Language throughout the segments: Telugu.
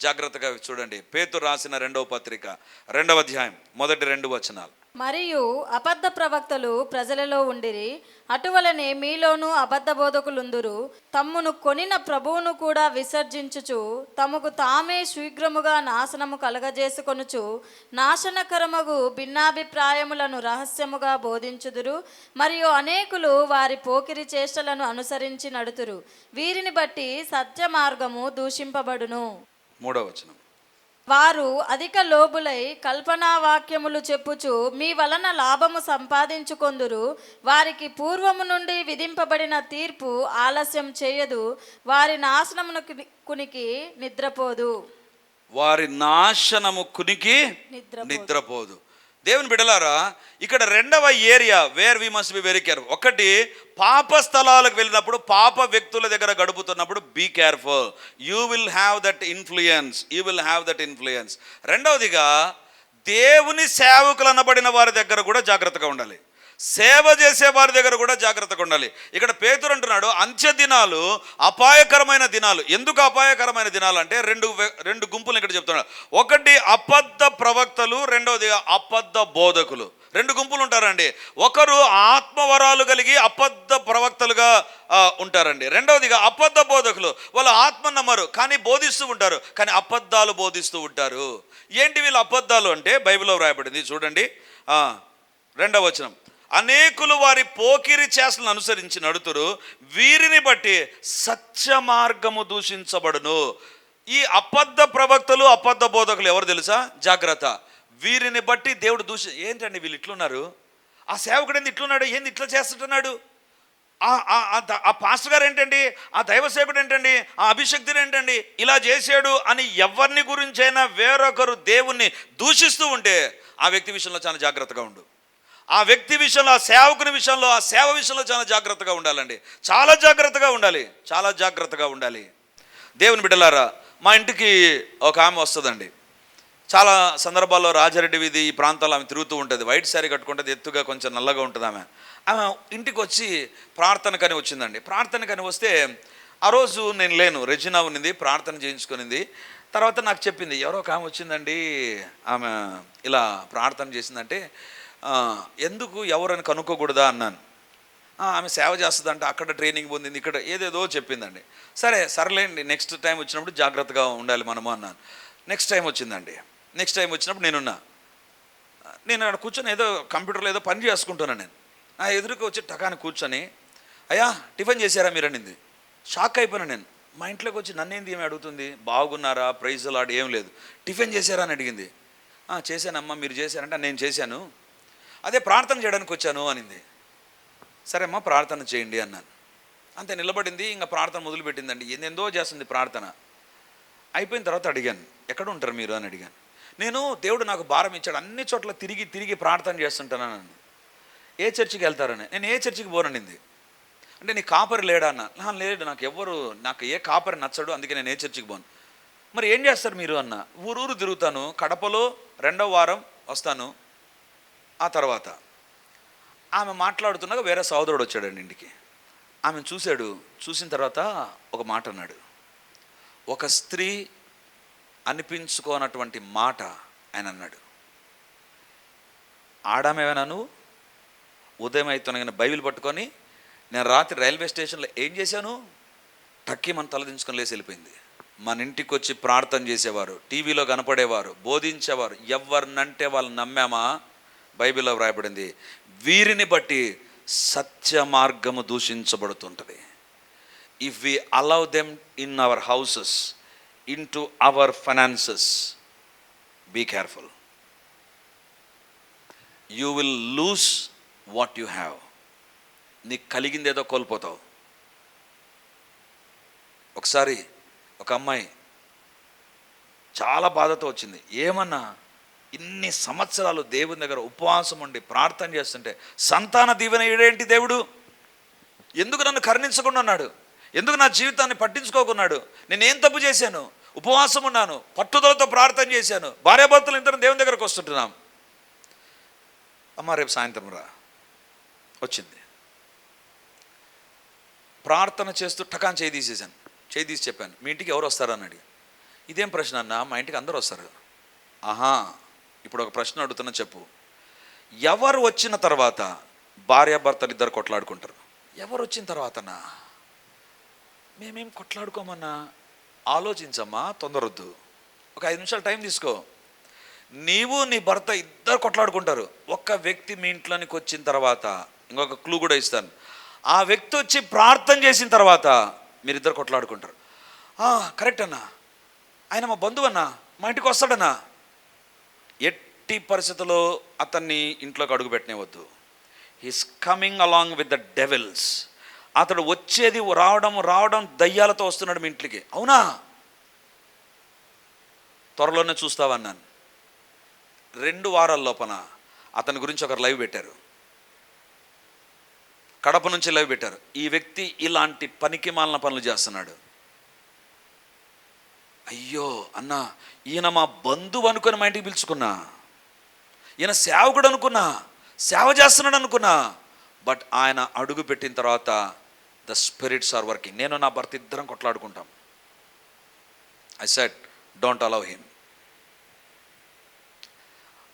జాగ్రత్తగా చూడండి. పేతురు రాసిన రెండవ పత్రిక రెండవ అధ్యాయం మొదటి రెండు వచనాలు. మరియు అబద్ధ ప్రవక్తలు ప్రజలలో ఉండిరి అటువలనే మీలోనూ అబద్ధ బోధకులుందురు. తమ్మును కొనిన ప్రభువును కూడా విసర్జించుచు తమకు తామే శీఘ్రముగా నాశనము కలగజేసుకొనుచు నాశనకరమగు భిన్నాభిప్రాయములను రహస్యముగా బోధించుదురు. మరియు అనేకులు వారి పోకిరి చేష్టలను అనుసరించి నడుతురు. వీరిని బట్టి సత్య మార్గము దూషింపబడును. మూడవ వచనం. వారు అధిక లోబులై కల్పనా వాక్యములు చెప్పుచు మీ వలన లాభము సంపాదించుకొందురు. వారికి పూర్వము నుండి విధింపబడిన తీర్పు ఆలస్యం చేయదు. వారి నాశనమునకు కునికి నిద్రపోదు. వారి నాశనము కునికి నిద్రపోదు. దేవుని బిడలారా ఇక్కడ రెండవ area where we must be very care ఒకటి పాప స్థలాలకు వెళ్ళినప్పుడు పాప వ్యక్తుల దగ్గర గడుపుతున్నప్పుడు be careful you will have that influence you will have that influence రెండవదిగా దేవుని సేవకులు అనబడిన వారి దగ్గర కూడా జాగ్రత్తగా ఉండాలి. సేవ చేసే వారి దగ్గర కూడా జాగ్రత్తగా ఉండాలి. ఇక్కడ పేతురు అంటున్నాడు అంత్య దినాలు అపాయకరమైన దినాలు. ఎందుకు అపాయకరమైన దినాలు అంటే రెండు రెండు గుంపులు ఇక్కడ చెప్తున్నాడు. ఒకటి అబద్ధ ప్రవక్తలు రెండవది అబద్ధ బోధకులు. రెండు గుంపులు ఉంటారండి. ఒకరు ఆత్మవరాలు కలిగి అబద్ధ ప్రవక్తలుగా ఉంటారండి. రెండవదిగా అబద్ధ బోధకులు. వాళ్ళు ఆత్మ నమ్మరు కానీ బోధిస్తూ ఉంటారు. కానీ అబద్ధాలు బోధిస్తూ ఉంటారు. ఏంటి వీళ్ళు అబద్ధాలు అంటే? బైబిల్లో వ్రాయబడింది. చూడండి. రెండవ వచనం. అనేకులు వారి పోకిరి చేసలను అనుసరించి నడుతురు. వీరిని బట్టి సత్య మార్గము దూషించబడును. ఈ అబద్ధ ప్రవక్తలు అబద్ధ బోధకులు ఎవరు తెలుసా? జాగ్రత్త. వీరిని బట్టి దేవుడు దూషి ఏంటండి వీళ్ళు ఇట్లున్నారు? ఆ సేవకుడు ఏంది ఇట్లున్నాడు? ఏంది ఇట్లా చేస్తుంటున్నాడు? ఆ- ఆ- పాస్టర్ గారు ఏంటండి? ఆ దైవ సేవకుడు ఏంటండి? ఆ అభిషక్తుడు ఏంటండి? ఇలా చేశాడు అని ఎవరిని గురించైనా వేరొకరు దేవుణ్ణి దూషిస్తూ ఉంటే ఆ వ్యక్తి విషయంలో చాలా జాగ్రత్తగా ఉండు. ఆ వ్యక్తి విషయంలో ఆ సేవకుని విషయంలో ఆ సేవ విషయంలో చాలా జాగ్రత్తగా ఉండాలండి. చాలా జాగ్రత్తగా ఉండాలి. చాలా జాగ్రత్తగా ఉండాలి. దేవుని బిడ్డలారా మా ఇంటికి ఒక ఆమె వస్తుందండి. చాలా సందర్భాల్లో రాజారెడ్డి వీధి ఈ ప్రాంతాల్లో ఆమె తిరుగుతూ ఉంటుంది. వైట్ శారీ కట్టుకుంటుంది ఎత్తుగా కొంచెం నల్లగా ఉంటుంది ఆమె. ఆమె ఇంటికి వచ్చి ప్రార్థనకని వచ్చిందండి. ప్రార్థనకని వస్తే ఆ రోజు నేను లేను. రెజినా ఉన్నింది ప్రార్థన చేయించుకునింది. తర్వాత నాకు చెప్పింది ఎవరో ఒక ఆమె వచ్చిందండి. ఆమె ఇలా ప్రార్థన చేసిందంటే ఎందుకు ఎవరని కనుక్కోకూడదా అన్నాను. ఆమె సేవ చేస్తుందంటే అక్కడ ట్రైనింగ్ పొందింది ఇక్కడ ఏదేదో చెప్పిందండి. సరే సర్లేండి నెక్స్ట్ టైం వచ్చినప్పుడు జాగ్రత్తగా ఉండాలి మనము అన్నాను. నెక్స్ట్ టైం వచ్చిందండి. నెక్స్ట్ టైం వచ్చినప్పుడు నేనున్నా. నేను అక్కడ కూర్చొని ఏదో కంప్యూటర్లో ఏదో పని చేసుకుంటున్నాను నేను. నా ఎదురుకు వచ్చి టకాని కూర్చొని అయ్యా టిఫిన్ చేశారా మీరు? అనింది. షాక్ అయిపోయినా నేను. మా ఇంట్లోకి వచ్చి నన్నేంది ఏమి అడుగుతుంది? బాగున్నారా? ప్రైజ్ లాడ్ ఏం లేదు. టిఫిన్ చేశారా? అని అడిగింది. చేశానమ్మా మీరు చేశారంటే నేను చేశాను. అదే ప్రార్థన చేయడానికి వచ్చాను అనింది. సరే అమ్మా ప్రార్థన చేయండి అన్నాను. అంతే నిలబడింది ఇంకా ప్రార్థన మొదలుపెట్టిందండి. ఎందెందో చేస్తుంది ప్రార్థన. అయిపోయిన తర్వాత అడిగాను ఎక్కడ ఉంటారు మీరు? అని అడిగాను. నేను దేవుడు నాకు భారం ఇచ్చాడు అన్ని చోట్ల తిరిగి తిరిగి ప్రార్థన చేస్తుంటానని ఏ చర్చికి వెళ్తారని? నేను ఏ చర్చికి పోనండింది అంటే నీ కాపరి లేడా? అన్న. లేడు నాకు ఎవ్వరు నాకు ఏ కాపరి నచ్చడు అందుకే నేను ఏ చర్చికి పోను. మరి ఏం చేస్తారు మీరు? అన్న. ఊరూరు తిరుగుతాను కడపలో రెండవ వారం వస్తాను ఆ తర్వాత ఆమె మాట్లాడుతున్నాక వేరే సహోదరుడు వచ్చాడండి ఇంటికి. ఆమెను చూశాడు. చూసిన తర్వాత ఒక మాట అన్నాడు. ఒక స్త్రీ అనిపించుకోనటువంటి మాట ఆయన అన్నాడు. ఆడామేమైనా నువ్వు? ఉదయం అవుతున్న బైబిల్ పట్టుకొని నేను రాత్రి రైల్వే స్టేషన్లో ఏం చేశాను? టక్కి మన తలదించుకొని లేచి వెళ్ళిపోయింది. మన ఇంటికి వచ్చి ప్రార్థన చేసేవారు టీవీలో కనపడేవారు బోధించేవారు. ఎవరినంటే వాళ్ళు నమ్మామా? బైబిల్లో వ్రాయబడింది వీరిని బట్టి సత్య మార్గము దూషించబడుతుంటుంది. If we allow them in our houses into our finances be careful you will lose what you have నీకు కలిగింది ఏదో కోల్పోతావు. ఒకసారి ఒక అమ్మాయి చాలా బాధతో వచ్చింది. ఏమన్నా? ఇన్ని సంవత్సరాలు దేవుని దగ్గర ఉపవాసం ఉండి ప్రార్థన చేస్తుంటే సంతాన దీవెన ఏడేంటి దేవుడు? ఎందుకు నన్ను కరుణించకుండా ఉన్నాడు? ఎందుకు నా జీవితాన్ని పట్టించుకోకున్నాడు? నేనేం తప్పు చేశాను? ఉపవాసం ఉన్నాను పట్టుదలతో ప్రార్థన చేశాను భార్యాభర్తలు ఇద్దరు దేవుని దగ్గరకు వస్తుంటున్నాం. అమ్మ రేపు సాయంత్రం రా. వచ్చింది. ప్రార్థన చేస్తూ టకాన్ చేయి తీసేసాను చేయి తీసి చెప్పాను మీ ఇంటికి ఎవరు వస్తారని అడిగి ఇదేం ప్రశ్న అన్న? మా ఇంటికి అందరూ వస్తారు. ఆహా ఇప్పుడు ఒక ప్రశ్న అడుగుతున్నా చెప్పు. ఎవరు వచ్చిన తర్వాత భార్యాభర్తలు ఇద్దరు కొట్లాడుకుంటారు? ఎవరు వచ్చిన తర్వాతనా? మేమేం కొట్లాడుకోమన్నా? ఆలోచించమ్మా తొందరొద్దు. ఒక ఐదు నిమిషాలు టైం తీసుకో. నీవు నీ భర్త ఇద్దరు కొట్లాడుకుంటారు. ఒక్క వ్యక్తి మీ ఇంట్లోనికి వచ్చిన తర్వాత ఇంకొక క్లూ కూడా ఇస్తాను. ఆ వ్యక్తి వచ్చి ప్రార్థన చేసిన తర్వాత మీరిద్దరు కొట్లాడుకుంటారు. కరెక్ట్ అన్నా ఆయన మా బంధువు అన్నా మా ఇంటికి వస్తాడన్నా? ఎట్టి పరిస్థితుల్లో అతన్ని ఇంట్లోకి అడుగుపెట్టనివద్దు he's coming along with the devils అతడు వచ్చేది రావడం రావడం దయ్యాలతో వస్తున్నాడు మీ ఇంట్లోకి. అవునా? త్వరలోనే చూస్తావన్నాను రెండు వారాల లోపల అతని గురించి ఒకరు లైవ్ పెట్టారు. కడప నుంచి లైవ్ పెట్టారు. ఈ వ్యక్తి ఇలాంటి పనికి మాలిన పనులు చేస్తున్నాడు. అయ్యో అన్న ఈయన మా బంధువు అనుకుని మా ఇంటికి పిలుచుకున్నా. ఈయన సేవకుడు అనుకున్నా సేవ చేస్తున్నాడు అనుకున్నా. బట్ ఆయన అడుగు పెట్టిన తర్వాత ద స్పిరిట్స్ ఆర్ వర్కింగ్ నేను నా భర్త ఇద్దరం కొట్లాడుకుంటాం. I set don't allow him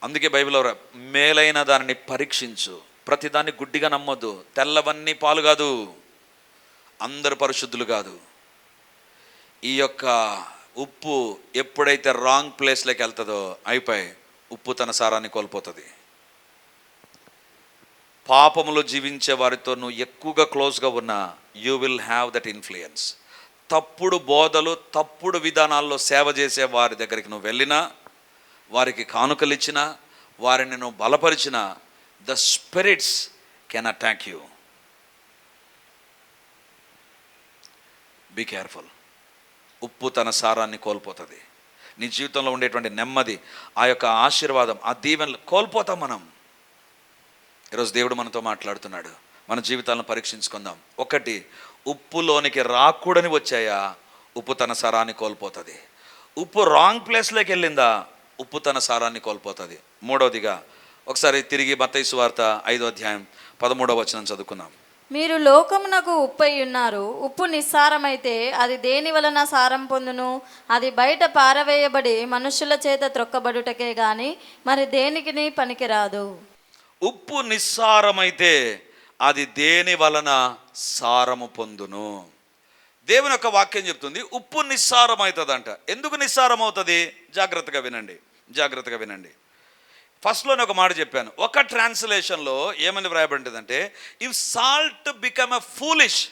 అందుకే బైబిల్లో మేలైన దానిని పరీక్షించు. ప్రతిదాన్ని గుడ్డిగా నమ్మొద్దు. తెల్లవన్నీ పాలు కాదు. అందరు పరిశుద్ధులు కాదు. ఈ యొక్క ఉప్పు ఎప్పుడైతే రాంగ్ ప్లేస్లోకి వెళ్తుందో అయిపోయి ఉప్పు తన సారాన్ని కోల్పోతుంది. పాపములో జీవించే వారితో నువ్వు ఎక్కువగా క్లోజ్గా ఉన్నా you will have that influence తప్పుడు బోధలు తప్పుడు విధానాల్లో సేవ చేసే వారి దగ్గరికి నువ్వు వెళ్ళినా వారికి కానుకలు ఇచ్చినా వారిని నువ్వు బలపరిచినా the spirits can attack you be careful ఉప్పు తన సారాన్ని కోల్పోతుంది. నీ జీవితంలో ఉండేటువంటి నెమ్మది ఆ యొక్క ఆశీర్వాదం ఆ దీవెనలు కోల్పోతాం మనం. ఈరోజు దేవుడు మనతో మాట్లాడుతున్నాడు. మన జీవితాలను పరీక్షించుకుందాం. ఒకటి ఉప్పులోనికి రాకూడని వచ్చాయా? ఉప్పు తన సారాన్ని కోల్పోతుంది. ఉప్పు రాంగ్ ప్లేస్లోకి వెళ్ళిందా? ఉప్పు తన సారాన్ని కోల్పోతుంది. మూడవదిగా ఒకసారి తిరిగి మత్తయి వార్త ఐదో అధ్యాయం పదమూడవ వచనం చదువుకుందాం. మీరు లోకమునకు ఉప్పై ఉన్నారు. ఉప్పు నిస్సారమైతే అది దేని వలన సారం పొందును? అది బయట పారవేయబడి మనుషుల చేత త్రొక్కబడుటకే గాని మరి దేనికిని పనికిరాదు? ఉప్పు నిస్సారమైతే అది దేని వలన సారము పొందును? దేవుని యొక్క వాక్యం చెప్తుంది ఉప్పు నిస్సారం అవుతుందంట ఎందుకు నిస్సారం అవుతుంది జాగ్రత్తగా వినండి. జాగ్రత్తగా వినండి. ఫస్ట్లోనే ఒక మాట చెప్పాను. ఒక ట్రాన్స్లేషన్లో ఏమని వ్రాయబడిందంటే if salt become a foolish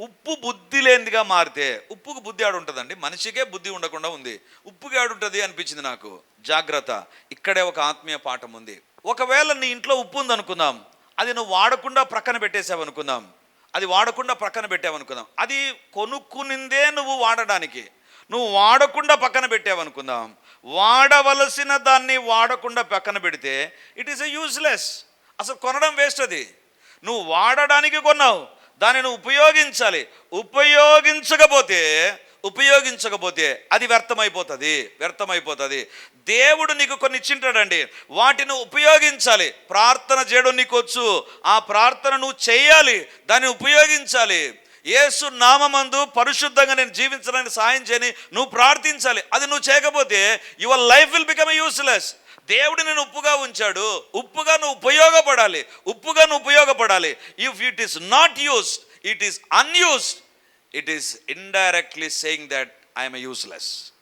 ఉప్పు బుద్ధి లేనిదిగా మారితే ఉప్పుకు బుద్ధి ఆడు ఉంటుందండి. మనిషికే బుద్ధి ఉండకుండా ఉంది. ఉప్పుకి ఆడుంటుంది అనిపించింది నాకు. జాగ్రత్త. ఇక్కడే ఒక ఆత్మీయ పాఠం ఉంది. ఒకవేళ నీ ఇంట్లో ఉప్పు ఉంది అనుకుందాం అది నువ్వు వాడకుండా ప్రక్కన పెట్టేసావనుకుందాం అది వాడకుండా ప్రక్కన పెట్టావనుకుందాం. అది కొనుక్కునిందే నువ్వు వాడడానికి. నువ్వు వాడకుండా పక్కన పెట్టావనుకుందాం. వాడవలసిన దాన్ని వాడకుండా పక్కన పెడితే ఇట్ ఈస్ ఎ యూజ్లెస్ అసలు కొనడం వేస్ట్ అది. నువ్వు వాడడానికి కొన్నావు దాన్ని నువ్వు ఉపయోగించాలి. ఉపయోగించకపోతే ఉపయోగించకపోతే అది వ్యర్థమైపోతుంది వ్యర్థమైపోతుంది. దేవుడు నీకు కొన్ని ఇచ్చింటాడండి. వాటిని ఉపయోగించాలి. ప్రార్థన చేయడం నీకు వచ్చు ఆ ప్రార్థన నువ్వు చేయాలి. దాన్ని ఉపయోగించాలి. యేసు నామమందు పరిశుద్ధంగా నేను జీవించడానికి సాయం చేయని నువ్వు ప్రార్థించాలి. అది నువ్వు చేయకపోతే your life will become useless. దేవుడు నేను ఉప్పుగా ఉంచాడు. ఉప్పుగా నువ్వు ఉపయోగపడాలి. ఉప్పుగా నువ్వు ఉపయోగపడాలి. If it is not used it is unused it is indirectly saying that I'm useless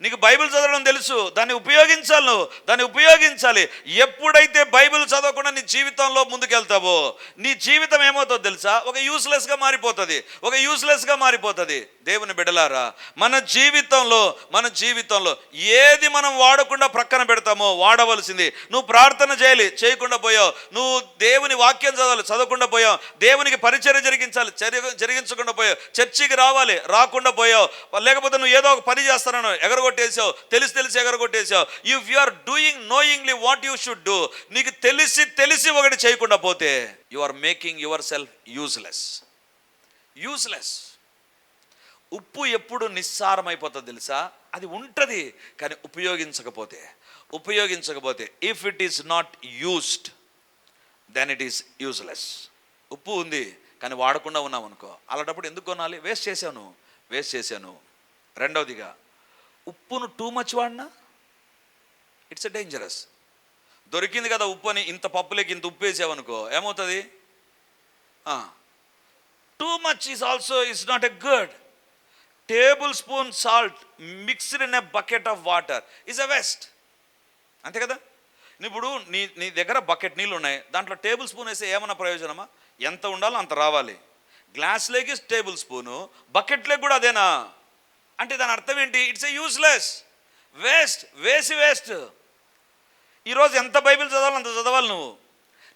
నీకు బైబిల్ చదవడం తెలుసు దాన్ని ఉపయోగించాలి నువ్వు దాన్ని ఉపయోగించాలి. ఎప్పుడైతే బైబిల్ చదవకుండా నీ జీవితంలో ముందుకెళ్తావో నీ జీవితం ఏమవుతుందో తెలుసా? ఒక యూస్లెస్గా మారిపోతుంది ఒక యూస్లెస్గా మారిపోతుంది. దేవుని బిడలారా మన జీవితంలో మన జీవితంలో ఏది మనం వాడకుండా ప్రక్కన పెడతామో వాడవలసింది. నువ్వు ప్రార్థన చేయాలి చేయకుండా పోయావు. నువ్వు దేవుని వాక్యం చదవాలి చదవకుండా పోయావు. దేవునికి పరిచర్య జరిగించాలి చర్య- జరిగించకుండా పోయావు. చర్చికి రావాలి రాకుండా పోయావు. లేకపోతే నువ్వు ఏదో ఒక పని చేస్తానో చేస్తానని ఎగరగొట్టేశావు తెలిసి తెలిసి ఎగరగొట్టేసావు if you are doing knowingly what you should do నీకు తెలిసి తెలిసి ఒకటి చేయకుండా పోతే you are making yourself useless useless ఉప్పు ఎప్పుడు నిస్సారమైపోతుంది తెలుసా? అది ఉంటుంది కానీ ఉపయోగించకపోతే. ఉపయోగించకపోతే if it is not used then it is useless ఉప్పు ఉంది కానీ వాడకుండా ఉన్నాం అనుకో అలాంటప్పుడు ఎందుకు కొనాలి? వేస్ట్ చేశాను. వేస్ట్ చేశాను. రెండవదిగా ఉప్పును టూ మచ్ వాడినా? ఇట్స్ ఎ డేంజరస్ దొరికింది కదా ఉప్పు అని ఇంత పప్పులోకి ఇంత ఉప్పు వేసావనుకో ఏమవుతుంది? Too much is also is not a good tablespoon salt mixed in a bucket of water is a waste అంతే కదా? ఇప్పుడు నీ నీ దగ్గర బకెట్ నీళ్ళు ఉన్నాయి దాంట్లో టేబుల్ స్పూన్ వేస్తే ఏమైనా ప్రయోజనమా? ఎంత ఉండాలో అంత రావాలి. గ్లాస్లోకి టేబుల్ స్పూను బకెట్లోకి కూడా అదేనా? అంటే దాని అర్థం ఏంటి? ఇట్స్ ఎ యూస్లెస్ వేస్ట్ వేసి వేస్ట్ ఈరోజు ఎంత బైబిల్ చదవాలి అంత చదవాలి నువ్వు.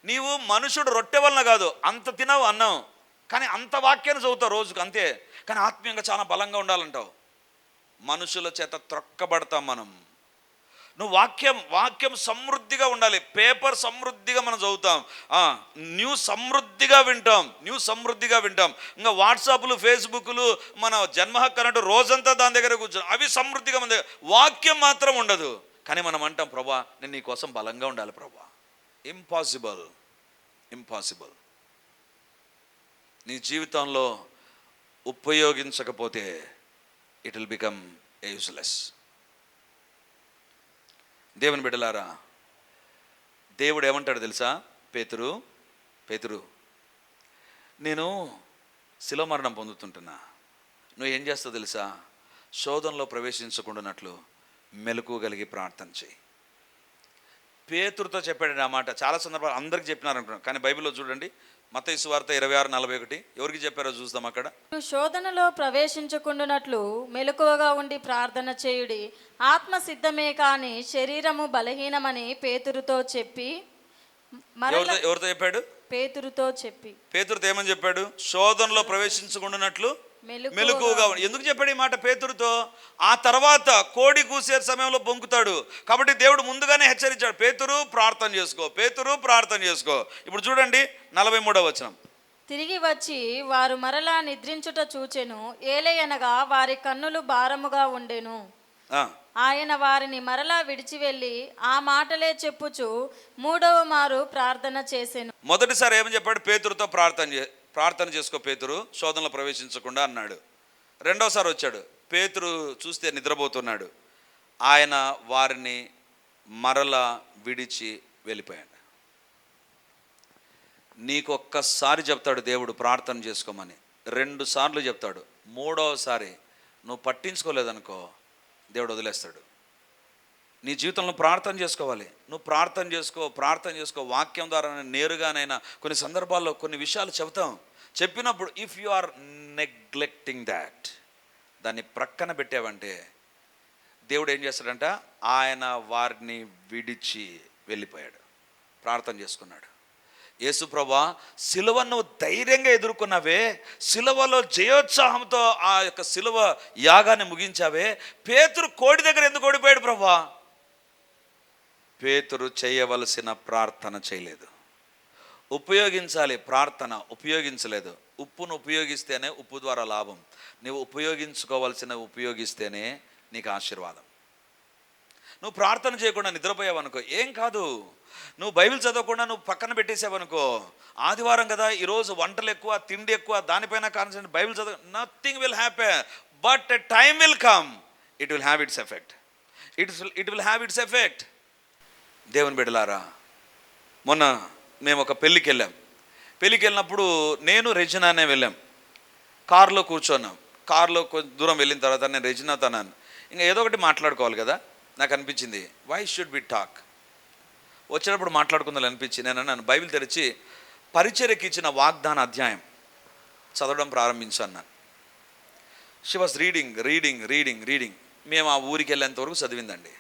నీవు మనుషుడు రొట్టె వలన కాదు అంత తినవు అన్నం కానీ అంత వాక్యాన్ని చదువుతావు రోజుకు అంతే. కానీ ఆత్మీయంగా చాలా బలంగా ఉండాలంటావు. మనుషుల చేత త్రొక్కబడతాం మనం. నువ్వు వాక్యం వాక్యం సమృద్ధిగా ఉండాలి. పేపర్ సమృద్ధిగా మనం చదువుతాం. న్యూస్ సమృద్ధిగా వింటాం. న్యూస్ సమృద్ధిగా వింటాం. ఇంకా వాట్సాప్లు ఫేస్బుక్లు మన జన్మ హక్కు అన్నట్టు రోజంతా దాని దగ్గర కూర్చొని అవి సమృద్ధిగా మన దగ్గర వాక్యం మాత్రం ఉండదు. కానీ మనం అంటాం ప్రభా నేను నీ కోసం బలంగా ఉండాలి ప్రభా. ఇంపాసిబుల్ ఇంపాసిబుల్ నీ జీవితంలో ఉపయోగించకపోతే ఇట్ విల్ బికమ్ యూజ్లెస్ దేవుని బిడ్డలారా దేవుడు ఏమంటాడు తెలుసా? పేతురు పేతురు నేను శిలో మరణం పొందుతుంటున్నా. నువ్వు ఏం చేస్తావు తెలుసా? శోధనలో ప్రవేశించకుండానట్లు మెలకువగలిగి ప్రార్థన చేయి. పేతురుతో చెప్పాడు ఆ మాట. చాలా సందర్భాలు అందరికి చెప్పినారు అనుకున్నాను కానీ బైబిల్లో చూడండి మత వార్త ఇరవై ఆరు నలభై ఒకటి. ఎవరికి చెప్పారో చూద్దాం అక్కడ. శోధనలో ప్రవేశించకుండునట్లు మెలకువగా ఉండి ప్రార్థన చేయుడి. ఆత్మ సిద్ధమే కాని శరీరము బలహీనమని పేతురుతో చెప్పి ఎవరితో చెప్పాడు? పేతురుతో చెప్పి. పేతురుతో ఏమని చెప్పాడు? శోధనలో ప్రవేశించకుండానట్లు మెలకువగా. ఎందుకు చెప్పాడు ఈ మాట పేతురుతో? ఆ తర్వాత కోడి కూసే సమయంలో బొంకుతాడు. కాబట్టి దేవుడు ముందుగానే హెచ్చరించాడు. పేతురు ప్రార్థన చేసుకో. పేతురు ప్రార్థన చేసుకో. ఇప్పుడు చూడండి నలభై మూడవ వచనం. తిరిగి వచ్చి వారు మరలా నిద్రించుట చూచెను. ఏలయనగా వారి కన్నులు భారముగా ఉండెను. ఆయన వారిని మరలా విడిచి వెళ్ళి ఆ మాటలే చెప్పుచు మూడవ మారు ప్రార్థన చేసెను. మొదటిసారి ఏమని చెప్పాడు? పేతురుతో ప్రార్థన చే ప్రార్థన చేసుకో పేతురు శోధనలో ప్రవేశించకుండా అన్నాడు. రెండోసారి వచ్చాడు. పేతురు చూస్తే నిద్రపోతున్నాడు. ఆయన వారిని మరలా విడిచి వెళ్ళిపోయాడు. నీకొక్కసారి చెప్తాడు దేవుడు ప్రార్థన చేసుకోమని. రెండు సార్లు చెప్తాడు. మూడవసారి నువ్వు పట్టించుకోలేదనుకో దేవుడు వదిలేస్తాడు. నీ జీవితంలో ప్రార్థన చేసుకోవాలి. నువ్వు ప్రార్థన చేసుకో ప్రార్థన చేసుకో వాక్యం ద్వారా నేరుగానైనా కొన్ని సందర్భాల్లో కొన్ని విషయాలు చెబుతాం. చెప్పినప్పుడు if you are neglecting that దాన్ని ప్రక్కన పెట్టావంటే దేవుడు ఏం చేస్తాడంట? ఆయన వారిని విడిచి వెళ్ళిపోయాడు. ప్రార్థన చేసుకున్నాడు. యేసుప్రభా సిలువను ధైర్యంగా ఎదుర్కొన్నావే. సిలువలో జయోత్సాహంతో ఆ యొక్క సిలువ యాగాన్ని ముగించావే. పేతురు కోడి దగ్గర ఎందుకు ఓడిపోయాడు ప్రభా? పేతురు చేయవలసిన ప్రార్థన చేయలేదు. ఉపయోగించాలి ప్రార్థన ఉపయోగించలేదు. ఉప్పును ఉపయోగిస్తేనే ఉప్పు ద్వారా లాభం. నువ్వు ఉపయోగించుకోవాల్సిన ఉపయోగిస్తేనే నీకు ఆశీర్వాదం. నువ్వు ప్రార్థన చేయకుండా నిద్రపోయావు అనుకో ఏం కాదు. నువ్వు బైబిల్ చదవకుండా నువ్వు పక్కన పెట్టేసావనుకో ఆదివారం కదా ఈరోజు వంటలు ఎక్కువ తిండి ఎక్కువ దానిపైన కాన్సెంట్ బైబిల్ చదవ nothing will happy but time will come it will have its effect its it will have its effect దేవుని బిడ్డలారా మొన్న మేము ఒక పెళ్ళికి వెళ్ళాం. పెళ్ళికి వెళ్ళినప్పుడు నేను రెజినానే వెళ్ళాం. కారులో కూర్చున్నాం. కారులో కొంచెం దూరం వెళ్ళిన తర్వాత నేను రెజినా తనాను ఇంకా ఏదో ఒకటి మాట్లాడుకోవాలి కదా నాకు అనిపించింది వై షుడ్ బి టాక్ వచ్చినప్పుడు మాట్లాడుకుందని అనిపించింది. నేను నన్ను బైబిల్ తెరిచి పరిచర్యకి ఇచ్చిన వాగ్దాన అధ్యాయం చదవడం ప్రారంభించాను నేను she was reading reading reading reading మేము ఆ ఊరికి వెళ్ళేంత వరకు చదివిందండి.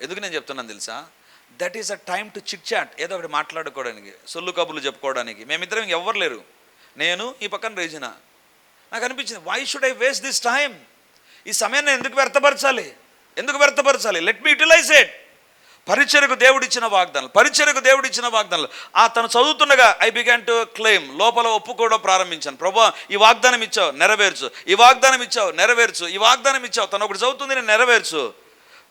ఎందుకు నేను చెప్తున్నాను తెలుసా? That is a time to chit chat ఏదో ఒకటి మాట్లాడుకోవడానికి సొల్లు కబుర్లు చెప్పుకోవడానికి. మేమిద్దరం ఇంక ఎవ్వరు లేరు. నేను ఈ పక్కన రేజిన. నాకు అనిపించింది why should I waste this time ఈ సమయాన్ని ఎందుకు వ్యర్థపరచాలి? ఎందుకు వ్యర్థపరచాలి? లెట్ మీ యూటిలైజ్ ఇట్ పరిచయకు దేవుడిచ్చిన వాగ్దానాలు పరిచయకు దేవుడిచ్చిన వాగ్దానాలు. ఆ తను చదువుతుండగా ఐ బిగాన్ టు క్లెయిమ్ లోపల ఒప్పుకోవడం ప్రారంభించాను. ప్రభా ఈ వాగ్దానం ఇచ్చావు నెరవేర్చు. ఈ వాగ్దానం ఇచ్చావు నెరవేర్చు. ఈ వాగ్దానం ఇచ్చావు తను ఒకటి చదువుతుంది నేను నెరవేర్చు.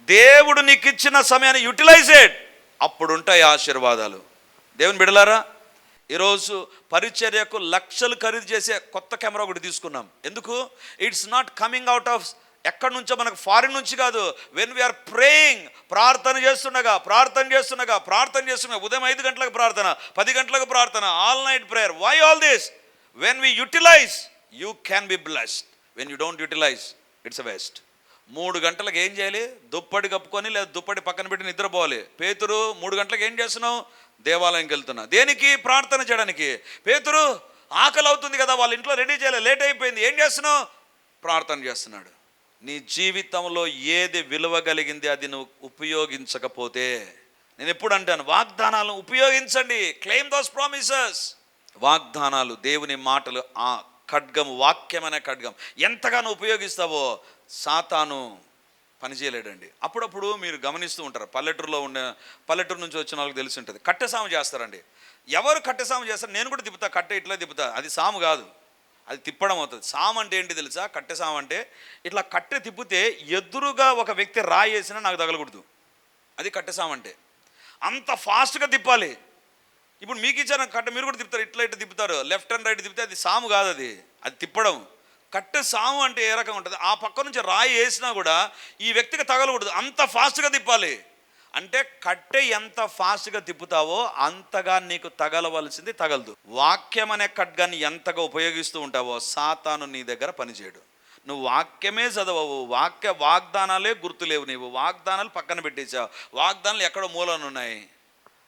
దేవుడు నీకు ఇచ్చిన సమయాన్ని యూటిలైజ్ ఇట్ అప్పుడు ఉంటాయి ఆశీర్వాదాలు. దేవుని బిడలారా ఈరోజు పరిచర్యకు లక్షలు ఖరీదు చేసే కొత్త కెమెరా ఒకటి తీసుకున్నాం. ఎందుకు? It's not coming out of ఎక్కడి నుంచో మనకు ఫారిన్ నుంచి కాదు. వెన్ వీఆర్ ప్రేయింగ్ ప్రార్థన చేస్తుండగా ప్రార్థన చేస్తుండగా ప్రార్థన చేస్తుండగా ఉదయం ఐదు గంటలకు ప్రార్థన పది గంటలకు ప్రార్థన all night prayer why all this when we utilize you can be blessed when you don't utilize it's a waste మూడు గంటలకు ఏం చేయాలి? దుప్పటి కప్పుకొని లేదా దుప్పటి పక్కన పెట్టి నిద్రపోవాలి. పేతురు మూడు గంటలకు ఏం చేస్తున్నావు? దేవాలయంకి వెళ్తున్నా. దేనికి? ప్రార్థన చేయడానికి. పేతురు ఆకలి అవుతుంది కదా వాళ్ళ ఇంట్లో రెడీ చేయాలి లేట్ అయిపోయింది. ఏం చేస్తున్నావు? ప్రార్థన చేస్తున్నాడు. నీ జీవితంలో ఏది విలువ కలిగింది అది నువ్వు ఉపయోగించకపోతే నేను ఎప్పుడు అంటాను వాగ్దానాలను ఉపయోగించండి. క్లెయిమ్ దోస్ ప్రామిసెస్ వాగ్దానాలు దేవుని మాటలు ఆ ఖడ్గం వాక్యమైన ఖడ్గం. ఎంతగానో ఉపయోగిస్తావో సాతాను పనిచేయలేడండి. అప్పుడప్పుడు మీరు గమనిస్తూ ఉంటారు. పల్లెటూరులో ఉండే పల్లెటూరు నుంచి వచ్చిన వాళ్ళకి తెలిసి ఉంటుంది. కట్టె సాము చేస్తారండి. ఎవరు కట్టె సాము చేస్తారు? నేను కూడా తిప్పుతా. కట్టె ఇట్లా తిప్పుతా. అది సాము కాదు. అది తిప్పడం అవుతుంది. సాము అంటే ఏంటి తెలుసా? కట్టె సాము అంటే ఇట్లా కట్టె తిప్పితే ఎదురుగా ఒక వ్యక్తి రాయేసినా నాకు తగలకూడదు. అది కట్టె సాము అంటే. అంత ఫాస్ట్గా తిప్పాలి. ఇప్పుడు మీకు ఇచ్చిన కట్ట మీరు కూడా తిప్పుతారు. ఇట్లా ఇట్లా తిప్పుతారు. లెఫ్ట్ అండ్ రైట్ తిప్పితే అది సాము కాదు అది. అది తిప్పడం. కట్టె సాము అంటే ఏ రకంగా ఉంటుంది? ఆ పక్క నుంచి రాయి వేసినా కూడా ఈ వ్యక్తికి తగలకూడదు. అంత ఫాస్ట్గా తిప్పాలి. అంటే కట్టె ఎంత ఫాస్ట్గా తిప్పుతావో అంతగా నీకు తగలవలసింది తగలదు. వాక్యం అనే ఖడ్గాన్ని ఎంతగా ఉపయోగిస్తూ ఉంటావో సాతాను నీ దగ్గర పనిచేయడు. నువ్వు వాక్యమే చదవవు. వాక్య వాగ్దానాలే గుర్తులేవు నీవు. వాగ్దానాలు పక్కన పెట్టేశావు. వాగ్దానాలు ఎక్కడో మూలనున్నాయి.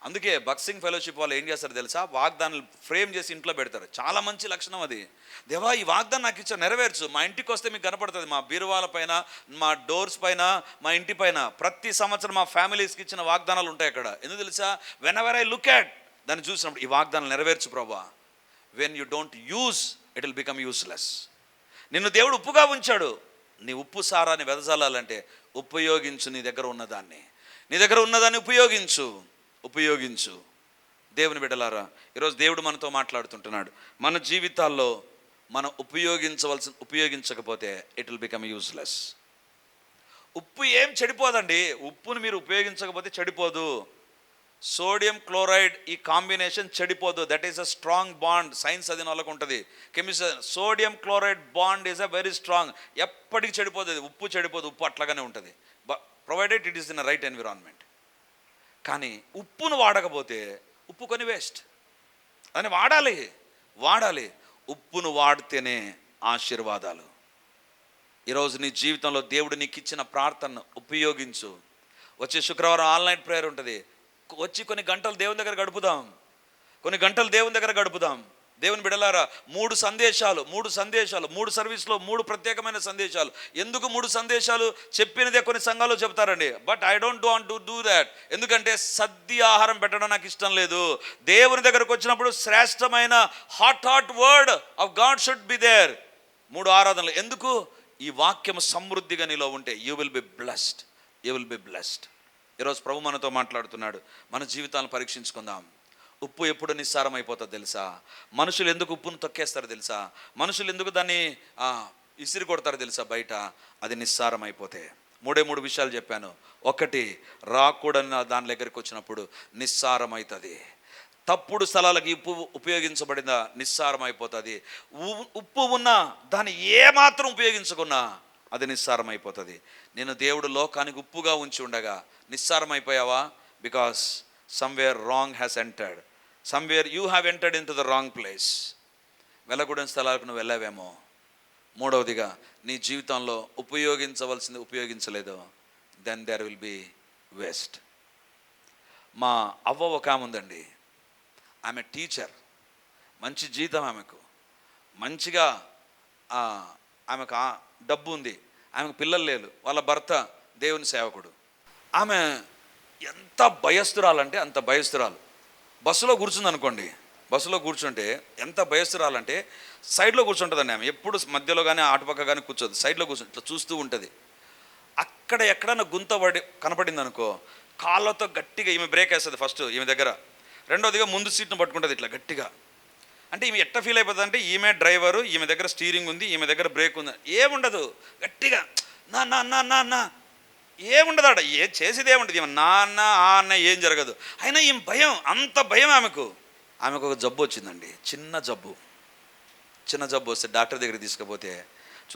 అందుకే బక్సింగ్ ఫెలోషిప్ వాళ్ళు ఏం చేస్తారు తెలుసా? వాగ్దానాలు ఫ్రేమ్ చేసి ఇంట్లో పెడతారు. చాలా మంచి లక్షణం అది. దేవా ఈ వాగ్దానం నాకు ఇచ్చా నెరవేర్చు. మా ఇంటికి వస్తే మీకు కనపడుతుంది. మా బీరువాల పైన మా డోర్స్ పైన మా ఇంటి పైన ప్రతి సంవత్సరం మా ఫ్యామిలీస్కి ఇచ్చిన వాగ్దానాలు ఉంటాయి అక్కడ. ఎందుకు తెలుసా? Whenever I look at దాన్ని చూసినప్పుడు ఈ వాగ్దానం నెరవేర్చు ప్రభా when you don't use it will become useless నిన్ను దేవుడు ఉప్పుగా ఉంచాడు. నీ ఉప్పు సారాన్ని వెదజల్లాలంటే ఉపయోగించు నీ దగ్గర ఉన్నదాన్ని. నీ దగ్గర ఉన్నదాన్ని ఉపయోగించు. ఉపయోగించు. దేవుని బిడ్డలారా ఈరోజు దేవుడు మనతో మాట్లాడుతుంటున్నాడు. మన జీవితాల్లో మనం ఉపయోగించవలసిన ఉపయోగించకపోతే ఇట్ విల్ బికమ్ యూస్లెస్ ఉప్పు ఏం చెడిపోదండి. ఉప్పుని మీరు ఉపయోగించకపోతే చెడిపోదు. సోడియం క్లోరైడ్ ఈ combination చెడిపోదు. That is a strong bond science అది వాళ్ళకు ఉంటుంది. Chemistry sodium chloride bond is a very strong ఎప్పటికీ చెడిపోదు ఉప్పు చెడిపోదు. ఉప్పు అట్లాగానే ఉంటుంది. Provided it is in right environment కానీ ఉప్పును వాడకపోతే ఉప్పు కొని వేస్ట్. అని వాడాలి వాడాలి. ఉప్పును వాడితేనే ఆశీర్వాదాలు. ఈరోజు నీ జీవితంలో దేవుడు నీకు ఇచ్చిన ప్రార్థనను ఉపయోగించు. వచ్చే శుక్రవారం ఆన్లైన్ ప్రేయర్ ఉంటుంది. వచ్చి కొన్ని గంటలు దేవుని దగ్గర గడుపుదాం. కొన్ని గంటలు దేవుని దగ్గర గడుపుదాం. దేవుని బిడలారా మూడు సందేశాలు మూడు సందేశాలు మూడు సర్వీస్లో మూడు ప్రత్యేకమైన సందేశాలు. ఎందుకు మూడు సందేశాలు? చెప్పినదే కొన్ని సంఘాలు చెప్తారండి. But I don't want to do that ఎందుకంటే సద్ది ఆహారం పెట్టడం నాకు ఇష్టం లేదు. దేవుని దగ్గరకు వచ్చినప్పుడు శ్రేష్టమైన hot hot word of God should be there మూడు ఆరాధనలు. ఎందుకు? ఈ వాక్యం సమృద్ధిగా నీలో ఉంటే you will be blessed you will be blessed ఈరోజు ప్రభు మనతో మాట్లాడుతున్నాడు. మన జీవితాలను పరీక్షించుకుందాం. ఉప్పు ఎప్పుడు నిస్సారం అయిపోతుంది తెలుసా? మనుషులు ఎందుకు ఉప్పును తొక్కేస్తారు తెలుసా? మనుషులు ఎందుకు దాన్ని ఇసిరి కొడతారు తెలుసా బయట? అది నిస్సారం అయిపోతే. మూడే మూడు విషయాలు చెప్పాను. ఒకటి రాకూడని దాని దగ్గరికి వచ్చినప్పుడు నిస్సారం అవుతుంది తప్పుడు స్థలాలకి ఉప్పు ఉపయోగించబడిందా? నిస్సారం అయిపోతుంది. ఉ- ఉప్పు ఉన్నా దాన్ని ఏమాత్రం ఉపయోగించకున్నా అది నిస్సారం అయిపోతుంది. నేను దేవుడు లోకానికి ఉప్పుగా ఉంచి ఉండగా నిస్సారం అయిపోయావా? Because somewhere wrong has entered somewhere you have entered into the wrong place వెళ్ళకూడని స్థలాలకు నువ్వు వెళ్ళావేమో? మూడవదిగా నీ జీవితంలో ఉపయోగించవలసింది ఉపయోగించలేదు? Then there will be waste మా అవ్వ ఒక ఆమె ఉందండి. ఆమె టీచర్ మంచి జీతం ఆమెకు. మంచిగా ఆమెకు డబ్బు ఉంది. ఆమెకు పిల్లలు లేరు. వాళ్ళ భర్త దేవుని సేవకుడు. ఆమె ఎంత భయస్తురాలంటే అంత భయస్తురాలు బస్సులో కూర్చుంది అనుకోండి బస్సులో కూర్చుంటే ఎంత భయస్తురాలంటే సైడ్లో కూర్చుంటుందండి ఆమె. ఎప్పుడు మధ్యలో కానీ ఆటుపక్క కానీ కూర్చోదు. సైడ్లో కూర్చుని ఇట్లా చూస్తూ ఉంటుంది. అక్కడ ఎక్కడన్నా గుంత పడి కనపడింది అనుకో కాళ్ళతో గట్టిగా ఈమె బ్రేక్ వేస్తుంది ఫస్ట్ ఈమె దగ్గర. రెండోదిగా ముందు సీట్ను పట్టుకుంటుంది ఇట్లా గట్టిగా. అంటే ఈమె ఎట్ట ఫీల్ అయిపోతుంది అంటే ఈమె డ్రైవరు ఈమె దగ్గర స్టీరింగ్ ఉంది ఈమె దగ్గర బ్రేక్ ఉంది. ఏముండదు. గట్టిగా నా నా నా నా నా. ఏముండదు ఆడ ఏ చేసేది ఏముండదు ఈమె నాన్న ఆ అన్న ఏం జరగదు. అయినా ఈమె భయం అంత భయం ఆమెకు. ఆమెకు ఒక జబ్బు వచ్చిందండి. చిన్న జబ్బు. చిన్న జబ్బు వస్తే డాక్టర్ దగ్గర తీసుకుపోతే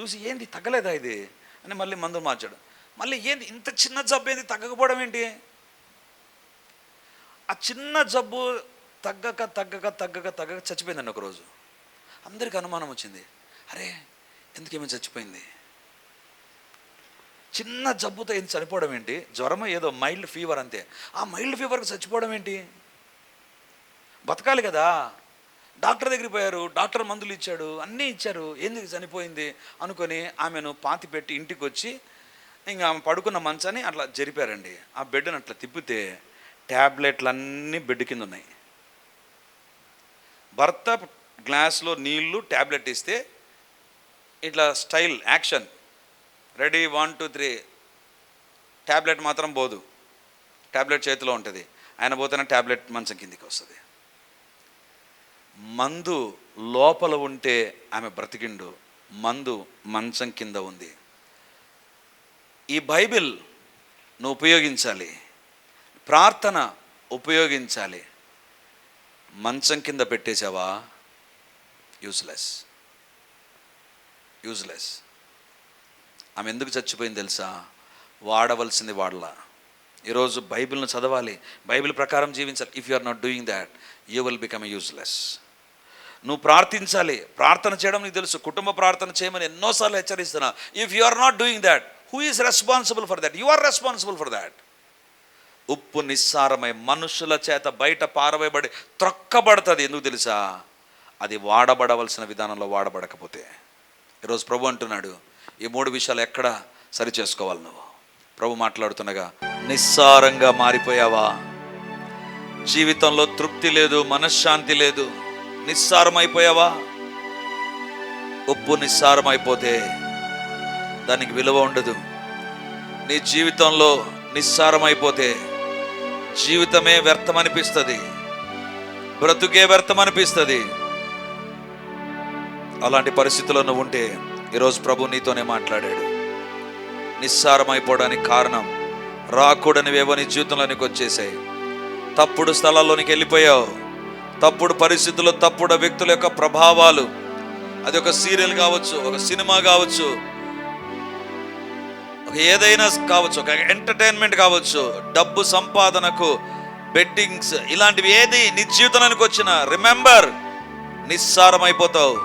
చూసి ఏంది తగ్గలేదా ఇది? అని మళ్ళీ మందు మార్చాడు. మళ్ళీ ఏంటి ఇంత చిన్న జబ్బు ఏంది? తగ్గకపోవడం ఏంటి? ఆ చిన్న జబ్బు తగ్గక తగ్గక తగ్గక తగ్గక చచ్చిపోయిందండి ఒకరోజు. అందరికి అనుమానం వచ్చింది. అరే ఎందుకేమో చచ్చిపోయింది? చిన్న జబ్బుతో ఏంటి చనిపోవడం ఏంటి? జ్వరం ఏదో మైల్డ్ ఫీవర్ అంతే. ఆ మైల్డ్ ఫీవర్కి చచ్చిపోవడం ఏంటి? బతకాలి కదా. డాక్టర్ దగ్గరికి పోయారు. డాక్టర్ మందులు ఇచ్చాడు. అన్నీ ఇచ్చారు. ఎందుకు చనిపోయింది? అనుకొని ఆమెను పాతి పెట్టి ఇంటికి వచ్చి ఇంకా ఆమె పడుకున్న మంచాన్ని అట్లా జరిపారండి. ఆ బెడ్ని అట్లా తిప్పితే ట్యాబ్లెట్లు అన్నీ బెడ్ కింద ఉన్నాయి. భర్త గ్లాస్లో నీళ్ళు ట్యాబ్లెట్ ఇస్తే ఇట్లా style action. Ready one two three. Tablet మాత్రం పోదు. ట్యాబ్లెట్ చేతిలో ఉంటుంది. ఆయన పోతేనే ట్యాబ్లెట్ మంచం కిందికి వస్తుంది. మందు లోపల ఉంటే ఆమె బ్రతికిండు. మందు మంచం కింద ఉంది. ఈ బైబిల్ నువ్వు ఉపయోగించాలి. ప్రార్థన ఉపయోగించాలి. మంచం కింద పెట్టేసావా యూజ్లెస్ యూజ్లెస్ ఆమె ఎందుకు చచ్చిపోయింది తెలుసా? వాడవలసింది వాడలా. ఈరోజు బైబిల్ను చదవాలి. బైబిల్ ప్రకారం జీవించాలి. If you are not doing that you will become useless నువ్వు ప్రార్థించాలి. ప్రార్థన చేయడం నీకు తెలుసు. కుటుంబ ప్రార్థన చేయమని ఎన్నోసార్లు హెచ్చరిస్తున్నా. If you are not doing that who is responsible for that you are responsible for that ఉప్పు నిస్సారమై మనుషుల చేత బయట పారవేయబడి త్రొక్కబడుతుంది. ఎందుకు తెలుసా? అది వాడబడవలసిన విధానంలో వాడబడకపోతే. ఈరోజు ప్రభు అంటున్నాడు ఈ మూడు విషయాలు ఎక్కడ సరి చేసుకోవాలి నువ్వు? ప్రభు మాట్లాడుతుండగా నిస్సారంగా మారిపోయావా? జీవితంలో తృప్తి లేదు మనశ్శాంతి లేదు. నిస్సారమైపోయావా? ఉప్పు నిస్సారమైపోతే దానికి విలువ ఉండదు. నీ జీవితంలో నిస్సారమైపోతే జీవితమే వ్యర్థం అనిపిస్తుంది బ్రతుకే వ్యర్థం అనిపిస్తుంది అలాంటి పరిస్థితుల్లో నువ్వు ఉంటే ఈరోజు ప్రభు నీతోనే మాట్లాడాడు. నిస్సారమైపోవడానికి కారణం రాకూడనివేవో నీ జీవితంలోనికి వచ్చేసాయి. తప్పుడు స్థలాల్లోనికి వెళ్ళిపోయావు. తప్పుడు పరిస్థితుల్లో తప్పుడు వ్యక్తుల యొక్క ప్రభావాలు. అది ఒక సీరియల్ కావచ్చు ఒక సినిమా కావచ్చు ఒక ఏదైనా కావచ్చు ఒక ఎంటర్టైన్మెంట్ కావచ్చు డబ్బు సంపాదనకు బెట్టింగ్స్ ఇలాంటివి ఏది నీ జీవితంలోనికి వచ్చిన రిమెంబర్ నిస్సారం అయిపోతావు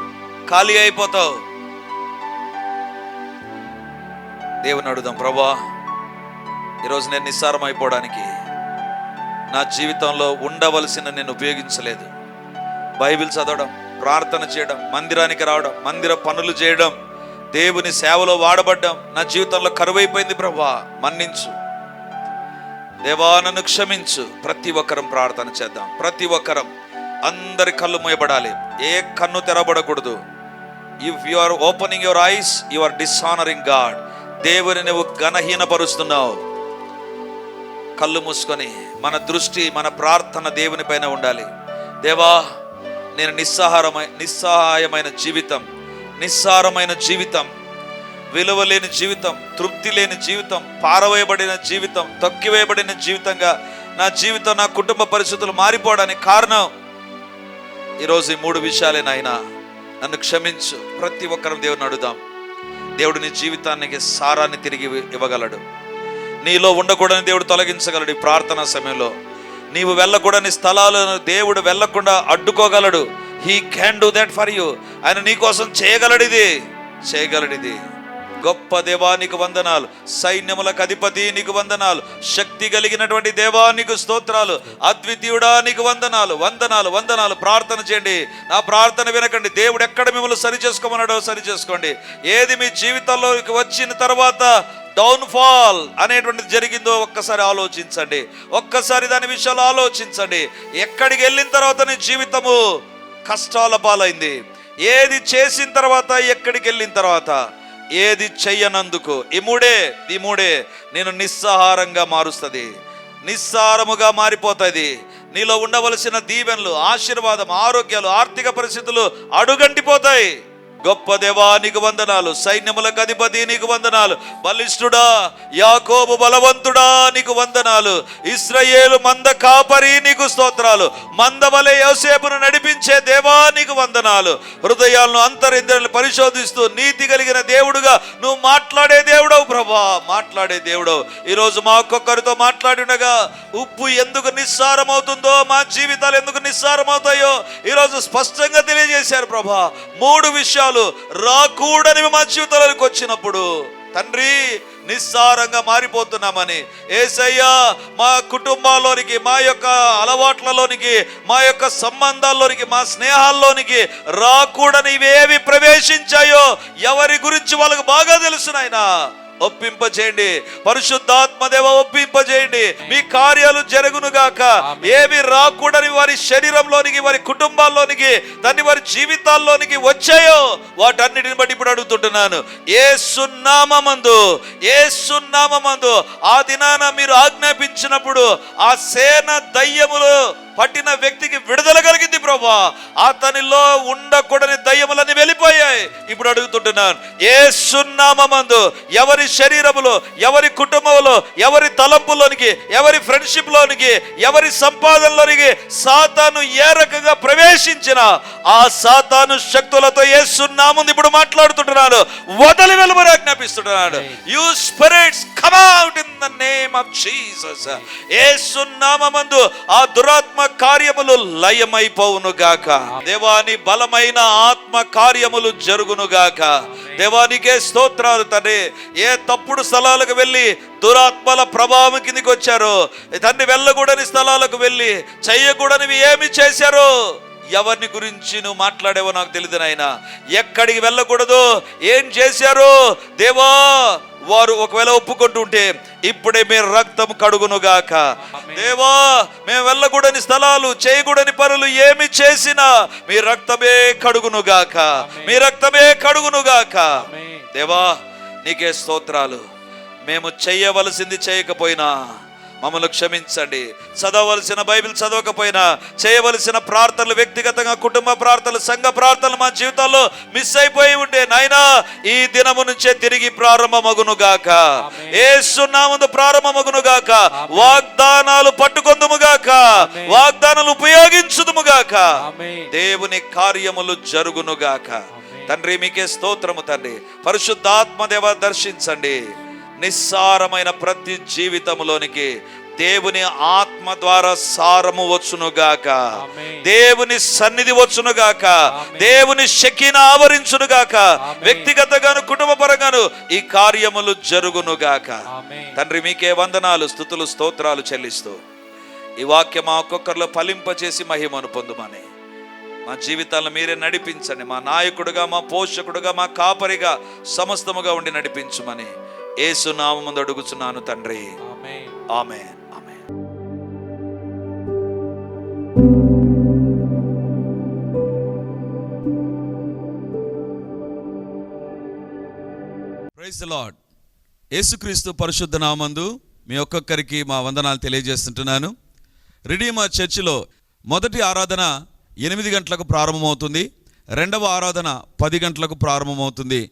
ఖాళీ అయిపోతావు. దేవుని అడుగుదాం ప్రభా. ఈరోజు నేను నిస్సారం అయిపోవడానికి నా జీవితంలో ఉండవలసిన నేను ఉపయోగించలేదు. బైబిల్ చదవడం ప్రార్థన చేయడం మందిరానికి రావడం మందిర పనులు చేయడం దేవుని సేవలో వాడబడ్డం నా జీవితంలో కరువైపోయింది ప్రభా. మన్నించు. దేవా నన్ను క్షమించు. ప్రతి ఒక్కరం ప్రార్థన చేద్దాం. ప్రతి ఒక్కరం అందరి కళ్ళు మూయబడాలి. ఏ కన్ను తెరబడకూడదు if you are opening your eyes you are dishonouring God దేవుని నువ్వు ఘనహీనపరుస్తున్నావు. కళ్ళు మూసుకొని మన దృష్టి మన ప్రార్థన దేవుని పైన ఉండాలి. దేవా నేను నిస్సహారమై నిస్సహాయమైన జీవితం నిస్సారమైన జీవితం విలువ లేని జీవితం తృప్తి లేని జీవితం పారవేయబడిన జీవితం తొక్కివేయబడిన జీవితంగా నా జీవితం నా కుటుంబ పరిస్థితులు మారిపోవడానికి కారణం. ఈరోజు ఈ మూడు విషయాలే నాయన. నన్ను క్షమించు. ప్రతి ఒక్కరం దేవుని అడుగుదాం. దేవుడు నీ జీవితానికి సారాన్ని తిరిగి ఇవ్వగలడు. నీలో ఉండకూడని దేవుడు తొలగించగలడు ఈ ప్రార్థనా సమయంలో. నీవు వెళ్ళకూడని స్థలాలను దేవుడు వెళ్ళకుండా అడ్డుకోగలడు. He can do that for you ఆయన నీ కోసం చేయగలడు ఇది. ఇది. గొప్ప దేవానికి వందనాలు సైన్యములకు అధిపతి నీకు వందనాలు శక్తి కలిగినటువంటి దేవానికి స్తోత్రాలు అద్వితీయుడా నీకు వందనాలు వందనాలు వందనాలు. ప్రార్థన చేయండి. నా ప్రార్థన వినకండి. దేవుడు ఎక్కడ మిమ్మల్ని సరి చేసుకోమన్నాడో సరి చేసుకోండి ఏది మీ జీవితంలోకి వచ్చిన తర్వాత డౌన్ ఫాల్ అనేటువంటిది జరిగిందో ఒక్కసారి ఆలోచించండి. ఒక్కసారి దాని విషయాలు ఆలోచించండి. ఎక్కడికి వెళ్ళిన తర్వాత నీ జీవితము కష్టాల పాలైంది. ఏది చేసిన తర్వాత ఎక్కడికి వెళ్ళిన తర్వాత ఏది చెయ్యనందుకు? ఈ మూడే ఈ మూడే నేను నిస్సహారంగా మారుస్తుంది. నిస్సారముగా మారిపోతుంది. నీలో ఉండవలసిన దీవెనలు ఆశీర్వాదం ఆరోగ్యాలు ఆర్థిక పరిస్థితులు అడుగంటిపోతాయి. గొప్ప దేవా నీకు వందనాలు సైన్యములకు అధిపతి నీకు వందనాలు బలిష్ఠుడా యాకోబు బలవంతుడా నీకు వందనాలు ఇస్రయేలు మంద కాపరి నీకు స్తోత్రాలు మందవలే యోసేపును నడిపించే దేవా నీకు వందనాలు. హృదయాలను అంతరింద్రియాలను పరిశోధిస్తూ నీతి కలిగిన దేవుడుగా నువ్వు మాట్లాడే దేవుడవు ప్రభా మాట్లాడే దేవుడవు. ఈరోజు మా ఒక్కొక్కరితో మాట్లాడినగా ఉప్పు ఎందుకు నిస్సారమవుతుందో మా జీవితాలు ఎందుకు నిస్సారమవుతాయో ఈరోజు స్పష్టంగా తెలియజేశారు ప్రభా. మూడు విషయాలు రాకూడనివి మా జీవితాలకు వచ్చినప్పుడు తండ్రి నిస్సారంగా మారిపోతున్నామని ఏసయ్యా మా కుటుంబాల్లోనికి మా యొక్క అలవాట్లలోనికి మా యొక్క సంబంధాల్లోనికి మా స్నేహాల్లోనికి రాకూడని ఇవేవి ప్రవేశించాయో ఎవరి గురించి వాళ్ళకు బాగా తెలుసు నాయనా? ఒప్పింపచేయండి పరిశుద్ధాత్మదేవ ఒప్పింపచేయండి మీ కార్యాలు జరుగునుగాక ఏవి రాకూడని వారి శరీరంలోనికి వారి కుటుంబాల్లోనికి దాన్ని వారి జీవితాల్లోనికి వచ్చాయో వాటన్నిటిని బట్టి ఇప్పుడు అడుగుతుంటున్నాను. ఏ సున్నామందు ఏ సున్నామందు ఆ దినాన మీరు ఆజ్ఞాపించినప్పుడు ఆ సేన దయ్యములు పట్టిన వ్యక్తికి విడుదల కలిగింది ప్రభా. అతనిలో ఉండకూడని దయ్యములన్నీ వెళ్ళిపోయాయి. ఇప్పుడు అడుగుతుంటున్నాను ఏ సున్నామందు ఎవరి శరీరములో ఎవరి కుటుంబంలో ఎవరి తలంపులోనికి ఎవరి ఫ్రెండ్షిప్ లోనికి ఎవరి సంపాదనలోనికి సాతాను ఏ రకంగా ప్రవేశించిన ఆ సాతాను శక్తులతో ఏ సున్నాముంది ఇప్పుడు మాట్లాడుతుంటున్నాను. వదలి వెలుమని ఆజ్ఞాపిస్తున్నాడు you spirits come out in the name of Jesus ఏ సున్నామందు ఆ దురాత్మ కార్యములు లయమైపోవును గాక దేవాని బలమైన ఆత్మ కార్యములు జరుగును గాక దేవానికే స్తోత్రాలు తండ్రి. ఏ తప్పుడు స్థలాలకు వెళ్ళి దురాత్మల ప్రభావం కిందికి వచ్చారో తండ్రి వెళ్ళకూడని స్థలాలకు వెళ్ళి చెయ్యకూడనివి ఏమి చేశారో ఎవరిని గురించి నువ్వు మాట్లాడేవో నాకు తెలియదు నాయన. ఎక్కడికి వెళ్ళకూడదు ఏం చేశారు దేవా వారు ఒకవేళ ఒప్పుకుంటుంటే ఇప్పుడే మీ రక్తం కడుగునుగాక. దేవా మేము వెళ్ళకూడని స్థలాలు చేయకూడని పనులు ఏమి చేసినా మీ రక్తమే కడుగునుగాక. మీ రక్తమే కడుగునుగాక. దేవా నీకే స్తోత్రాలు. మేము చేయవలసింది చేయకపోయినా మమ్మల్ని క్షమించండి. చదవలసిన బైబిల్ చదవకపోయినా చేయవలసిన ప్రార్థనలు వ్యక్తిగతంగా కుటుంబ ప్రార్థనలు సంఘ ప్రార్థనలు మా జీవితాల్లో మిస్ అయిపోయి ఉంటే నాయనా ఈ దినము నుంచే తిరిగి ప్రారంభమగును గాక. ఏసునామందు ప్రారంభమగును గాక. వాగ్దానాలు పట్టుకొందుము గాక. వాగ్దానాలు ఉపయోగించుదుము గాక. దేవుని కార్యములు జరుగును గాక. తండ్రి మీకే స్తోత్రము తండ్రి. పరిశుద్ధాత్మ దేవ దర్శించండి. నిస్సారమైన ప్రతి జీవితములోనికి దేవుని ఆత్మ ద్వారా సారము వచ్చునుగాక. దేవుని సన్నిధి వచ్చునుగాక. దేవుని శక్తిని ఆవరించునుగాక. వ్యక్తిగతంగాను కుటుంబ పరంగాను ఈ కార్యములు జరుగునుగాక. తండ్రి మీకే వందనాలు స్థుతులు స్తోత్రాలు చెల్లిస్తూ ఈ వాక్యం మా ఒక్కొక్కరిలో ఫలింపచేసి మహిమను పొందుమని. మా జీవితాలను మీరే నడిపించండి. మా నాయకుడుగా మా పోషకుడుగా మా కాపరిగా సమస్తముగా ఉండి నడిపించుమని. ఏసునామందు అడుగుచున్నాను తండ్రి. ఆమె ఆమె ప్రైజ్ లార్డ్ యేసుక్రీస్తు పరిశుద్ధ నామందు మీ ఒక్కొక్కరికి మా వందనాలు తెలియజేస్తుంటున్నాను. రిడీమర్ చర్చిలో మొదటి ఆరాధన ఎనిమిది గంటలకు ప్రారంభమవుతుంది. రెండవ ఆరాధన పది గంటలకు ప్రారంభమవుతుంది.